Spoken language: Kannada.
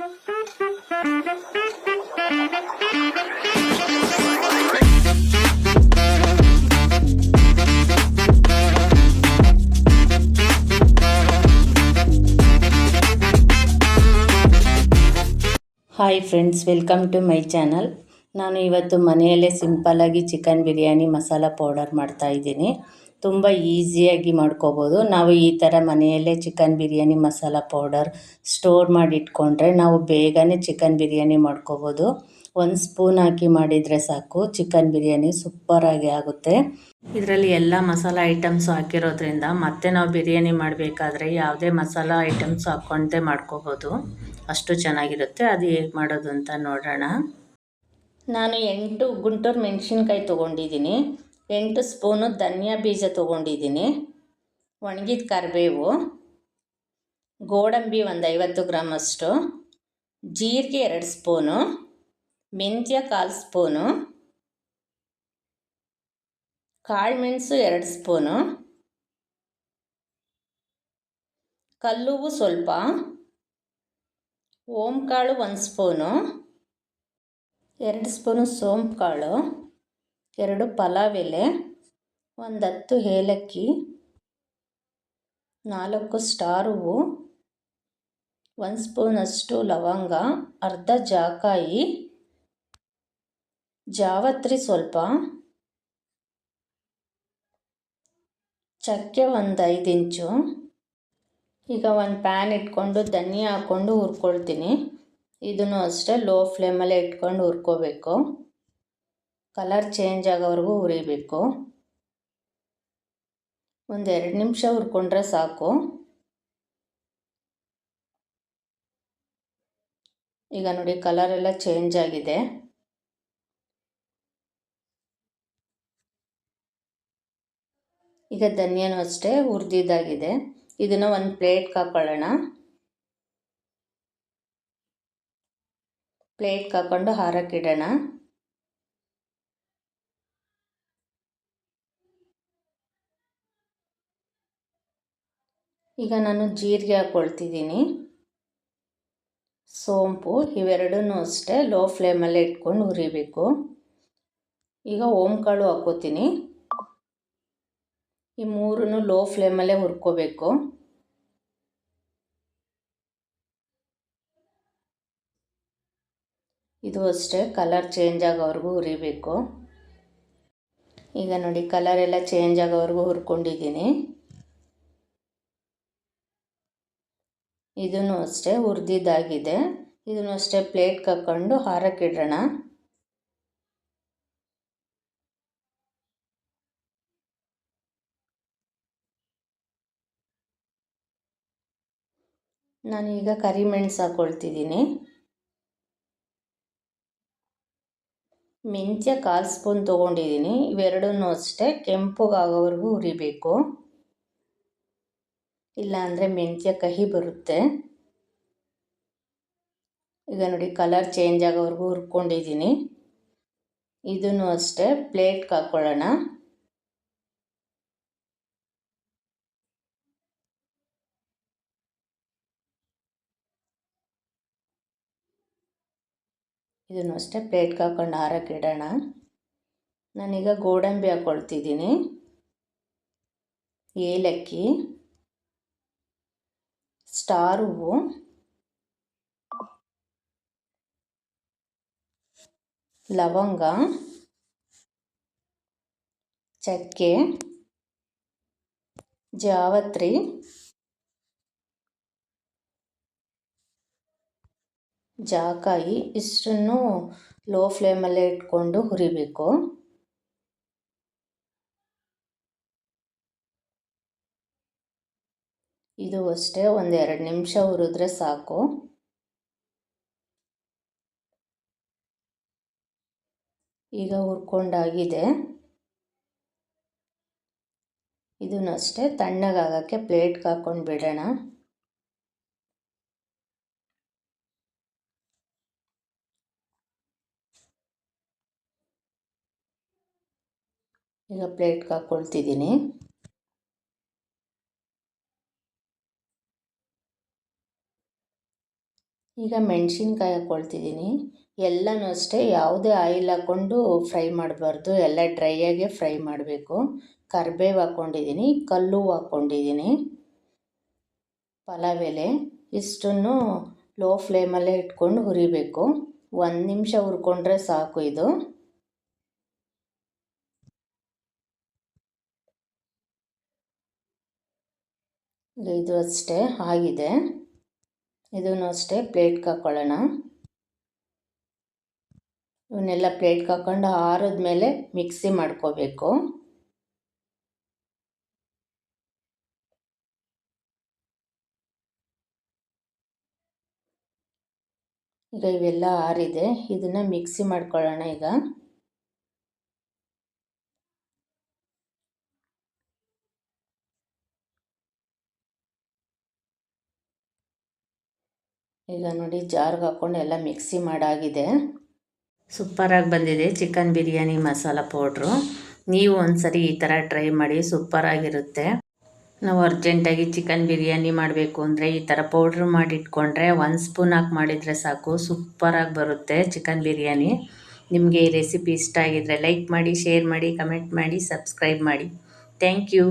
Hi friends welcome to my channel ನಾನು ಇವತ್ತು ಮನೆಯಲ್ಲೇ ಸಿಂಪಲ್ಲಾಗಿ ಚಿಕನ್ ಬಿರಿಯಾನಿ ಮಸಾಲ ಪೌಡರ್ ಮಾಡ್ತಾಯಿದ್ದೀನಿ ತುಂಬ ಈಸಿಯಾಗಿ ಮಾಡ್ಕೋಬೋದು. ನಾವು ಈ ಥರ ಮನೆಯಲ್ಲೇ chicken biryani masala powder store ಮಾಡಿ ಇಟ್ಕೊಂಡ್ರೆ ನಾವು ಬೇಗನೆ ಚಿಕನ್ ಬಿರಿಯಾನಿ ಮಾಡ್ಕೋಬೋದು. ಒಂದು ಸ್ಪೂನ್ ಹಾಕಿ ಮಾಡಿದರೆ ಸಾಕು. ಚಿಕನ್ ಬಿರಿಯಾನಿ ಸೂಪರಾಗಿ ಆಗುತ್ತೆ. ಇದರಲ್ಲಿ ಎಲ್ಲ ಮಸಾಲ ಐಟಮ್ಸ್ ಹಾಕಿರೋದ್ರಿಂದ ಮತ್ತೆ ನಾವು ಬಿರಿಯಾನಿ ಮಾಡಬೇಕಾದ್ರೆ ಯಾವುದೇ ಮಸಾಲ ಐಟಮ್ಸ್ ಹಾಕ್ಕೊಂಡೇ ಮಾಡ್ಕೋಬೋದು. ಅಷ್ಟು ಚೆನ್ನಾಗಿರುತ್ತೆ. ಅದು ಹೇಗೆ ಮಾಡೋದು ಅಂತ ನೋಡೋಣ. ನಾನು ಎಂಟು ಗುಂಟೂರು ಮೆಣಸಿನ್ಕಾಯಿ ತೊಗೊಂಡಿದ್ದೀನಿ. ಎಂಟು ಸ್ಪೂನು ಧನಿಯಾ ಬೀಜ ತೊಗೊಂಡಿದ್ದೀನಿ. ಒಣಗಿದ ಕರಿಬೇವು. ಗೋಡಂಬಿ ಒಂದು ಐವತ್ತು ಗ್ರಾಮಷ್ಟು. ಜೀರಿಗೆ ಎರಡು ಸ್ಪೂನು. ಮೆಂತ್ಯ ಕಾಲು ಸ್ಪೂನು. ಕಾಳುಮೆಣಸು ಎರಡು ಸ್ಪೂನು. ಕಲ್ಲುವು ಸ್ವಲ್ಪ. ಓಂಕಾಳು ಒಂದು ಸ್ಪೂನು. ಎರಡು ಸ್ಪೂನು ಸೋಂಪು ಕಾಳು ಎರಡು ಪಲಾವ್ ಎಲೆ ಒಂದು ಹತ್ತು ಏಲಕ್ಕಿ, ನಾಲ್ಕು ಸ್ಟಾರ್ ಹೂವು ಒಂದು ಸ್ಪೂನಷ್ಟು ಲವಂಗ, ಅರ್ಧ ಜಾಕಾಯಿ, ಜಾವತ್ರಿ ಸ್ವಲ್ಪ, ಚಕ್ಕೆ ಒಂದು ಐದು ಇಂಚು. ಈಗ ಒಂದು ಪ್ಯಾನ್ ಇಟ್ಕೊಂಡು ಧನಿಯಾ ಹಾಕ್ಕೊಂಡು ಹುರ್ಕೊಳ್ತೀನಿ. ಇದನ್ನು ಅಷ್ಟೇ ಲೋ ಫ್ಲೇಮಲ್ಲೇ ಇಟ್ಕೊಂಡು ಹುರ್ಕೋಬೇಕು. ಕಲರ್ ಚೇಂಜ್ ಆಗೋವರೆಗೂ ಹುರಿಬೇಕು ಒಂದು ಎರಡು ನಿಮಿಷ ಹುರ್ಕೊಂಡ್ರೆ ಸಾಕು. ಈಗ ನೋಡಿ ಕಲರ್ ಎಲ್ಲ ಚೇಂಜ್ ಆಗಿದೆ. ಈಗ ಧನಿಯಾನು ಅಷ್ಟೇ ಹುರಿದಿದ್ದಾಗಿದೆ. ಇದನ್ನು ಒಂದು ಪ್ಲೇಟ್ಗೆ ಹಾಕೊಳ್ಳೋಣ. ಪ್ಲೇಟ್ಗೆ ಹಾಕ್ಕೊಂಡು ಹಾರಕ್ಕಿಡೋಣ ಈಗ ನಾನು ಜೀರಿಗೆ ಹಾಕ್ಕೊಳ್ತಿದ್ದೀನಿ ಸೋಂಪು ಇವೆರಡೂ ಅಷ್ಟೇ ಲೋ ಫ್ಲೇಮಲ್ಲೇ ಇಟ್ಕೊಂಡು ಹುರಿಬೇಕು. ಈಗ ಓಂಕಾಳು ಹಾಕ್ಕೋತೀನಿ ಈ ಮೂರನ್ನು ಲೋ ಫ್ಲೇಮಲ್ಲೇ ಹುರ್ಕೋಬೇಕು. ಇದು ಅಷ್ಟೇ ಕಲರ್ ಚೇಂಜ್ ಆಗೋವರೆಗೂ ಹುರಿಬೇಕು. ಈಗ ನೋಡಿ ಕಲರ್ ಎಲ್ಲ ಚೇಂಜ್ ಆಗೋವರೆಗೂ ಹುರ್ಕೊಂಡಿದ್ದೀನಿ. ಇದನ್ನು ಅಷ್ಟೇ ಹುರಿದಿದ್ದಾಗಿದೆ ಇದನ್ನು ಅಷ್ಟೇ ಪ್ಲೇಟ್ಗೆ ಹಾಕ್ಕೊಂಡು ಹಾರಕ್ಕಿಡೋಣ. ನಾನೀಗ ಕರಿಮೆಣಸು ಹಾಕ್ಕೊಳ್ತಿದ್ದೀನಿ ಮೆಂತ್ಯ ಕಾಲು ಸ್ಪೂನ್ ತೊಗೊಂಡಿದ್ದೀನಿ. ಇವೆರಡನ್ನೂ ಅಷ್ಟೇ ಕೆಂಪುಗಾಗೋವರೆಗೂ ಹುರಿಬೇಕು. ಇಲ್ಲಾಂದರೆ ಮೆಂತ್ಯ ಕಹಿ ಬರುತ್ತೆ. ಈಗ ನೋಡಿ ಕಲರ್ ಚೇಂಜ್ ಆಗೋವರೆಗೂ ಹುರ್ಕೊಂಡಿದ್ದೀನಿ. ಇದನ್ನು ಅಷ್ಟೇ ಪ್ಲೇಟ್ಗೆ ಹಾಕ್ಕೊಳ್ಳೋಣ ಇದನ್ನು ಅಷ್ಟೇ ಪ್ಲೇಟ್ಗೆ ಹಾಕ್ಕೊಂಡು ಹಾರಕ್ಕೆ ಇಡೋಣ. ನಾನೀಗ ಗೋಡಂಬಿ ಹಾಕ್ಕೊಳ್ತಿದ್ದೀನಿ ಏಲಕ್ಕಿ. ಸ್ಟಾರ್ ಹೂವು ಲವಂಗ ಚಕ್ಕೆ ಜಾವತ್ರಿ ಜಾಕಾಯಿ ಇಷ್ಟನ್ನು ಲೋ ಫ್ಲೇಮಲ್ಲೇ ಇಟ್ಕೊಂಡು ಹುರಿಬೇಕು ಇದು ಅಷ್ಟೇ, ಒಂದು ಎರಡು ನಿಮಿಷ ಹುರಿದ್ರೆ ಸಾಕು. ಈಗ ಹುರ್ಕೊಂಡಾಗಿದೆ. ಇದನ್ನು ಅಷ್ಟೇ ತಣ್ಣಗಾಗಕ್ಕೆ ಪ್ಲೇಟ್ಗೆ ಹಾಕ್ಕೊಂಡು ಬಿಡೋಣ. ಈಗ ಪ್ಲೇಟ್ಗೆ ಹಾಕ್ಕೊಳ್ತಿದ್ದೀನಿ ಈಗ ಮೆಣಸಿನ್ಕಾಯಿ ಹಾಕ್ಕೊಳ್ತಿದ್ದೀನಿ ಎಲ್ಲನೂ ಅಷ್ಟೇ, ಯಾವುದೇ ಆಯಿಲ್ ಹಾಕ್ಕೊಂಡು ಫ್ರೈ ಮಾಡಬಾರ್ದು. ಎಲ್ಲ ಡ್ರೈಯಾಗೆ ಫ್ರೈ ಮಾಡಬೇಕು. ಕರಿಬೇವು ಹಾಕ್ಕೊಂಡಿದ್ದೀನಿ ಕಲ್ಲು ಹಾಕ್ಕೊಂಡಿದ್ದೀನಿ ಪಲಾವ್ ಎಲೆ ಇಷ್ಟನ್ನು ಲೋ ಫ್ಲೇಮಲ್ಲೇ ಇಟ್ಕೊಂಡು ಹುರಿಬೇಕು. ಒಂದು ನಿಮಿಷ ಹುರ್ಕೊಂಡ್ರೆ ಸಾಕು ಇದು. ಇದು ಅಷ್ಟೇ, ಆಗಿದೆ. ಇದನ್ನು ಅಷ್ಟೇ ಪ್ಲೇಟ್ಗೆ ಹಾಕ್ಕೊಳ್ಳೋಣ ಇವನ್ನೆಲ್ಲ ಪ್ಲೇಟ್ಗೆ ಹಾಕ್ಕೊಂಡು ಆರಿದ್ಮೇಲೆ ಮಿಕ್ಸಿ ಮಾಡ್ಕೋಬೇಕು. ಈಗ ಇವೆಲ್ಲ ಆರಿದೆ. ಇದನ್ನು ಮಿಕ್ಸಿ ಮಾಡ್ಕೊಳ್ಳೋಣ ಈಗ. ಈಗ ನೋಡಿ ಜಾರ್ಗೆ ಹಾಕ್ಕೊಂಡು ಎಲ್ಲ ಮಿಕ್ಸಿ ಮಾಡಾಗಿದೆ. ಸೂಪರಾಗಿ ಬಂದಿದೆ ಚಿಕನ್ ಬಿರಿಯಾನಿ ಮಸಾಲ ಪೌಡ್ರು. ನೀವು ಒಂದ್ಸರಿ ಈ ಥರ ಟ್ರೈ ಮಾಡಿ, ಸೂಪರಾಗಿರುತ್ತೆ. ನಾವು ಅರ್ಜೆಂಟಾಗಿ ಚಿಕನ್ ಬಿರಿಯಾನಿ ಮಾಡಬೇಕು ಅಂದರೆ ಈ ಥರ ಪೌಡ್ರ್ ಮಾಡಿಟ್ಕೊಂಡ್ರೆ ಒಂದು ಸ್ಪೂನ್ ಹಾಕಿ ಮಾಡಿದರೆ ಸಾಕು, ಸೂಪರಾಗಿ ಬರುತ್ತೆ ಚಿಕನ್ ಬಿರಿಯಾನಿ. ನಿಮಗೆ ಈ ರೆಸಿಪಿ ಇಷ್ಟ ಆಗಿದರೆ ಲೈಕ್ ಮಾಡಿ, ಶೇರ್ ಮಾಡಿ, ಕಮೆಂಟ್ ಮಾಡಿ, ಸಬ್ಸ್ಕ್ರೈಬ್ ಮಾಡಿ. Thank you.